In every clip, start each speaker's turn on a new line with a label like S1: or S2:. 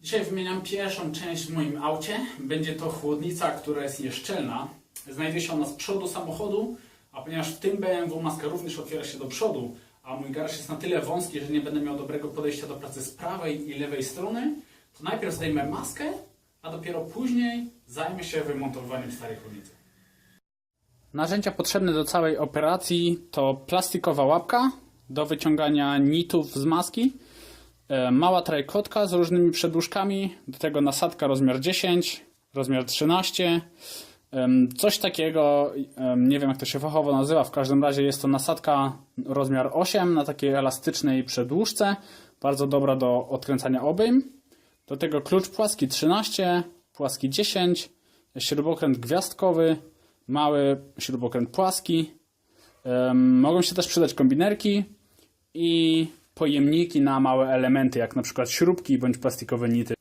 S1: Dzisiaj wymieniam pierwszą część w moim aucie. Będzie to chłodnica, która jest nieszczelna. Znajduje się ona z przodu samochodu, a ponieważ w tym BMW maska również otwiera się do przodu, a mój garaż jest na tyle wąski, że nie będę miał dobrego podejścia do pracy z prawej i lewej strony, to najpierw zdejmę maskę, a dopiero później zajmę się wymontowaniem starej chłodnicy. Narzędzia potrzebne do całej operacji to plastikowa łapka do wyciągania nitów z maski, mała trajkotka z różnymi przedłużkami, do tego nasadka rozmiar 10, rozmiar 13, em, coś takiego, nie wiem jak to się fachowo nazywa, w każdym razie jest to nasadka rozmiar 8 na takiej elastycznej przedłużce, bardzo dobra do odkręcania obejm. Do tego klucz płaski 13, płaski 10, śrubokręt gwiazdkowy, mały śrubokręt płaski. Mogą się też przydać kombinerki i pojemniki na małe elementy, jak na przykład śrubki bądź plastikowe nity.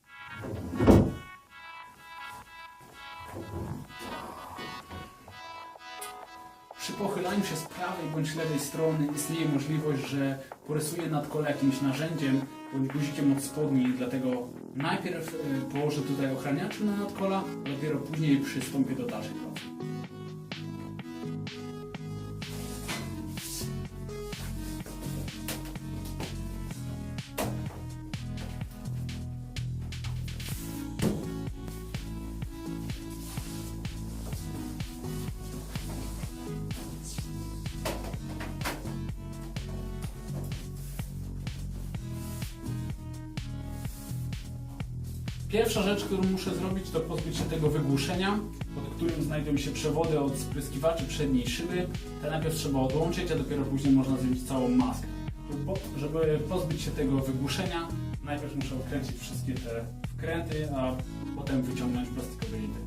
S1: Przy pochylaniu się z prawej bądź lewej strony istnieje możliwość, że porysuję nadkole jakimś narzędziem bądź guzikiem od spodni, dlatego najpierw y, położę tutaj ochraniacze na nadkola, dopiero później przystąpię do dalszej pracy. Pierwsza rzecz, którą muszę zrobić, to pozbyć się tego wygłuszenia, pod którym znajdują się przewody od spryskiwaczy przedniej szyby. Te najpierw trzeba odłączyć, a dopiero później można zdjąć całą maskę. Żeby pozbyć się tego wygłuszenia, najpierw muszę odkręcić wszystkie te wkręty, a potem wyciągnąć plastikowe nity.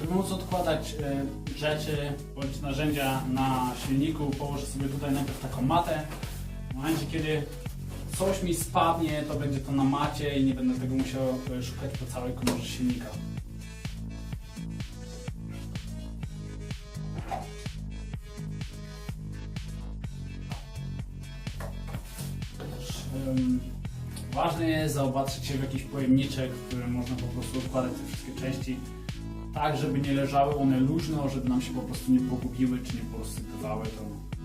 S1: Żeby móc odkładać e, rzeczy bądź narzędzia na silniku, położę sobie tutaj najpierw taką matę. W momencie, kiedy coś mi spadnie, to będzie to na macie i nie będę tego musiał e, szukać po całej komorze silnika. Ważne jest zaopatrzyć się w jakiś pojemniczek, w którym można po prostu odkładać te wszystkie części tak, żeby nie leżały one luźno, żeby nam się po prostu nie pogubiły czy nie porozsypywały. To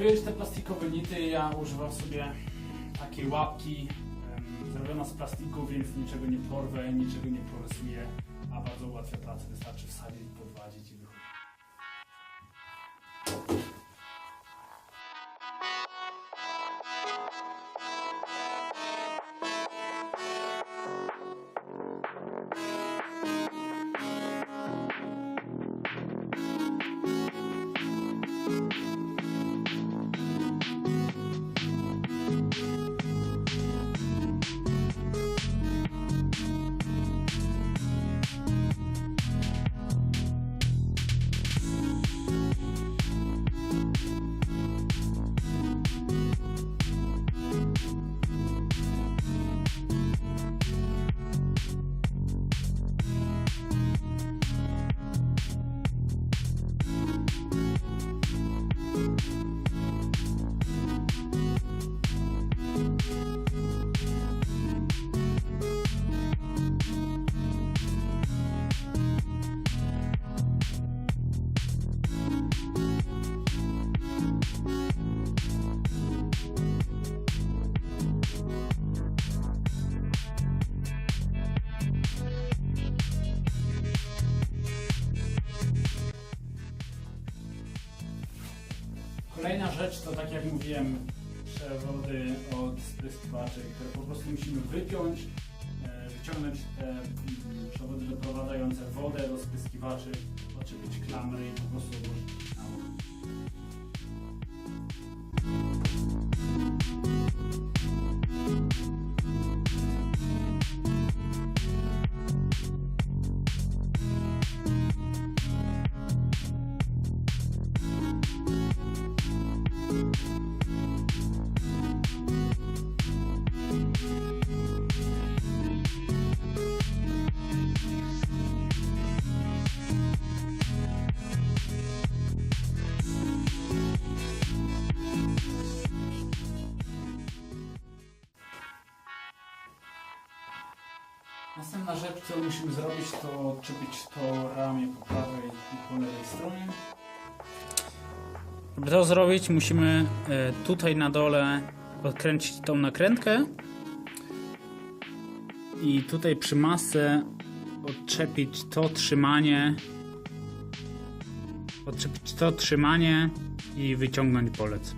S1: wyjąć te plastikowe nity, ja używam sobie takiej łapki zrobiona z plastiku, więc niczego nie porwę, niczego nie porysuję, a bardzo ułatwia pracę. Wystarczy wsadzić, podwadzić Kolejna rzecz to tak jak mówiłem, przewody od spryskiwaczy, które po prostu musimy wypiąć, e, wyciągnąć te mm, przewody doprowadzające wodę do spryskiwaczy, odczepić klamry i po prostu odłożyć Następna rzecz, którą musimy zrobić, to odczepić to ramię po prawej i po lewej stronie. Żeby to zrobić, musimy e, tutaj na dole odkręcić tą nakrętkę i tutaj przy masce odczepić to trzymanie odczepić to trzymanie i wyciągnąć polec.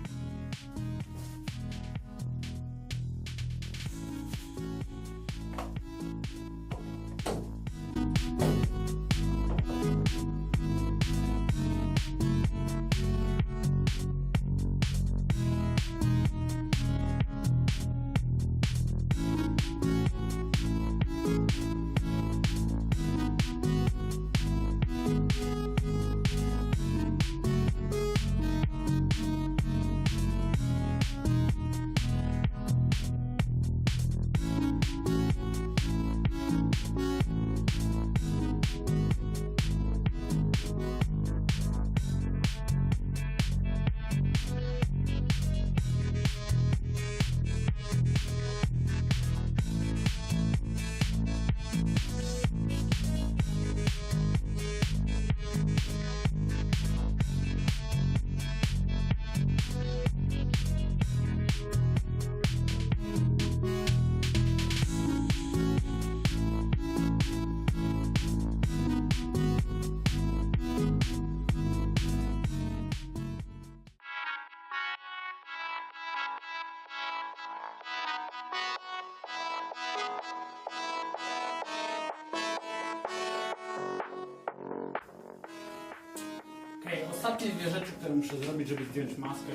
S1: Ostatnie dwie rzeczy, które muszę zrobić, żeby zdjąć maskę,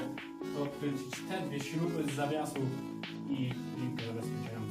S1: to odkręcić te dwie śruby z zawiasu i linkę zabezpieczającą.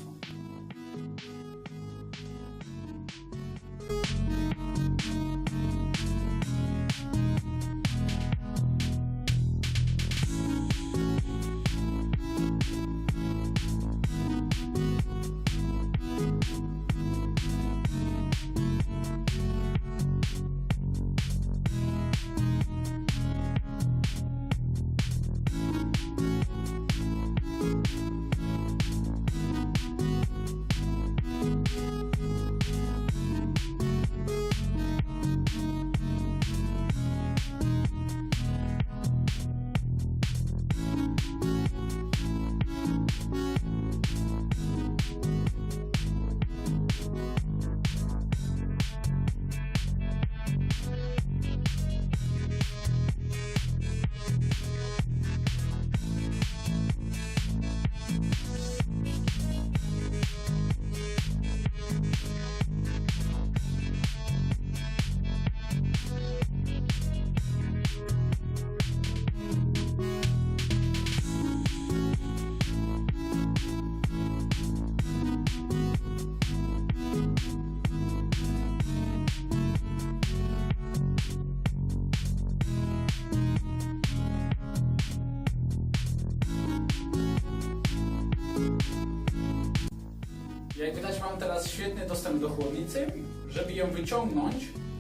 S1: Jak widać mam teraz świetny dostęp do chłodnicy. Żeby ją wyciągnąć,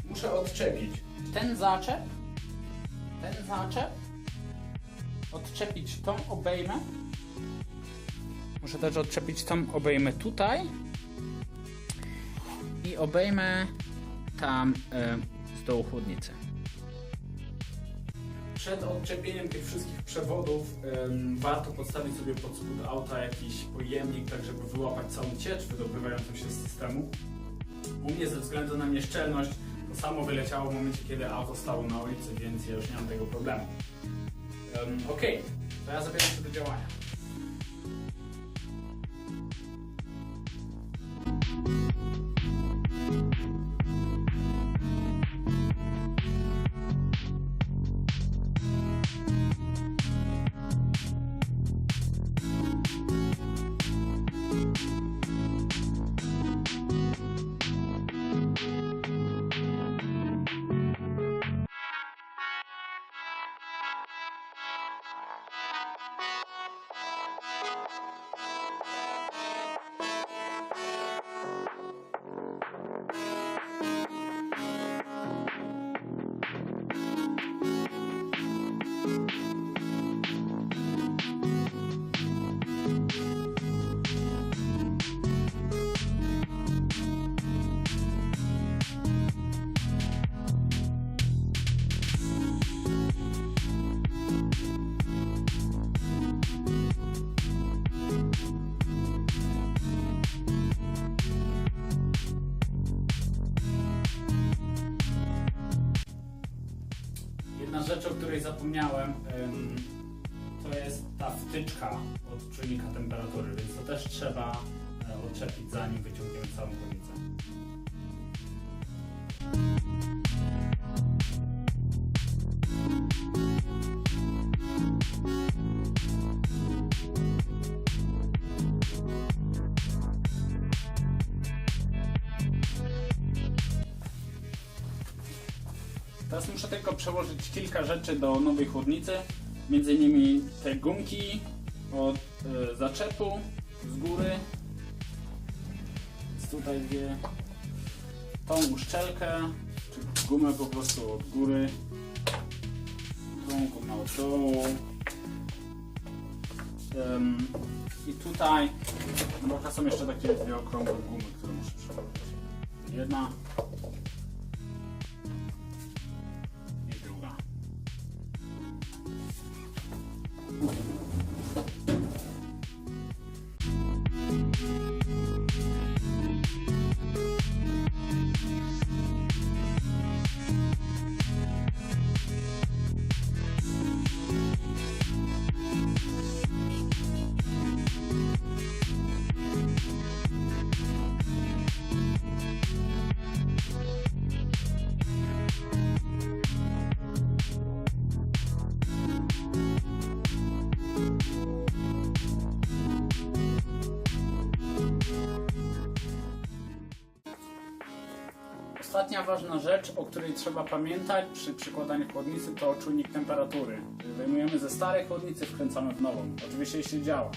S1: muszę odczepić ten zaczep, ten zaczep, odczepić tą obejmę. Muszę też odczepić tą obejmę tutaj i obejmę tam e, z dołu chłodnicy. Przed odczepieniem tych wszystkich przewodów em, warto podstawić sobie pod spód auta jakiś pojemnik, tak żeby wyłapać całą ciecz wydobywającą się z systemu. U mnie ze względu na nieszczelność to samo wyleciało w momencie, kiedy auto stało na ulicy, więc ja już nie mam tego problemu. Ok, to ja zabieram się do działania. Jedna rzecz, o której zapomniałem, em, to jest ta wtyczka od czujnika temperatury, więc to też trzeba e, odczepić zanim wyciągniemy całą chłodnicę. Teraz muszę tylko przełożyć kilka rzeczy do nowej chłodnicy. Między innymi te gumki od e, zaczepu z góry. Tutaj dwie. Tą uszczelkę, czy gumę po prostu od góry. Tą gumę od dołu. Em, I tutaj no bo są jeszcze takie dwie okrągłe gumy, które muszę przełożyć. Jedna Ostatnia ważna rzecz, o której trzeba pamiętać przy przykładaniu chłodnicy, to czujnik temperatury. Wyjmujemy ze starej chłodnicy, wkręcamy w nową. Oczywiście jeśli działa.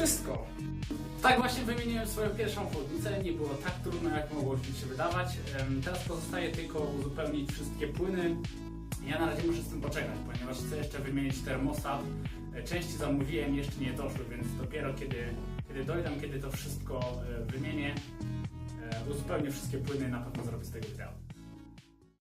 S1: Wszystko. Tak właśnie wymieniłem swoją pierwszą chłodnicę. Nie było tak trudno, jak mogło się wydawać. Teraz pozostaje tylko uzupełnić wszystkie płyny. Ja na razie muszę z tym poczekać, ponieważ chcę jeszcze wymienić termostat. E, Części zamówiłem, jeszcze nie doszły, więc dopiero kiedy, kiedy dojdę, kiedy to wszystko e, wymienię, e, uzupełnię wszystkie płyny, na pewno zrobię z tego wideo.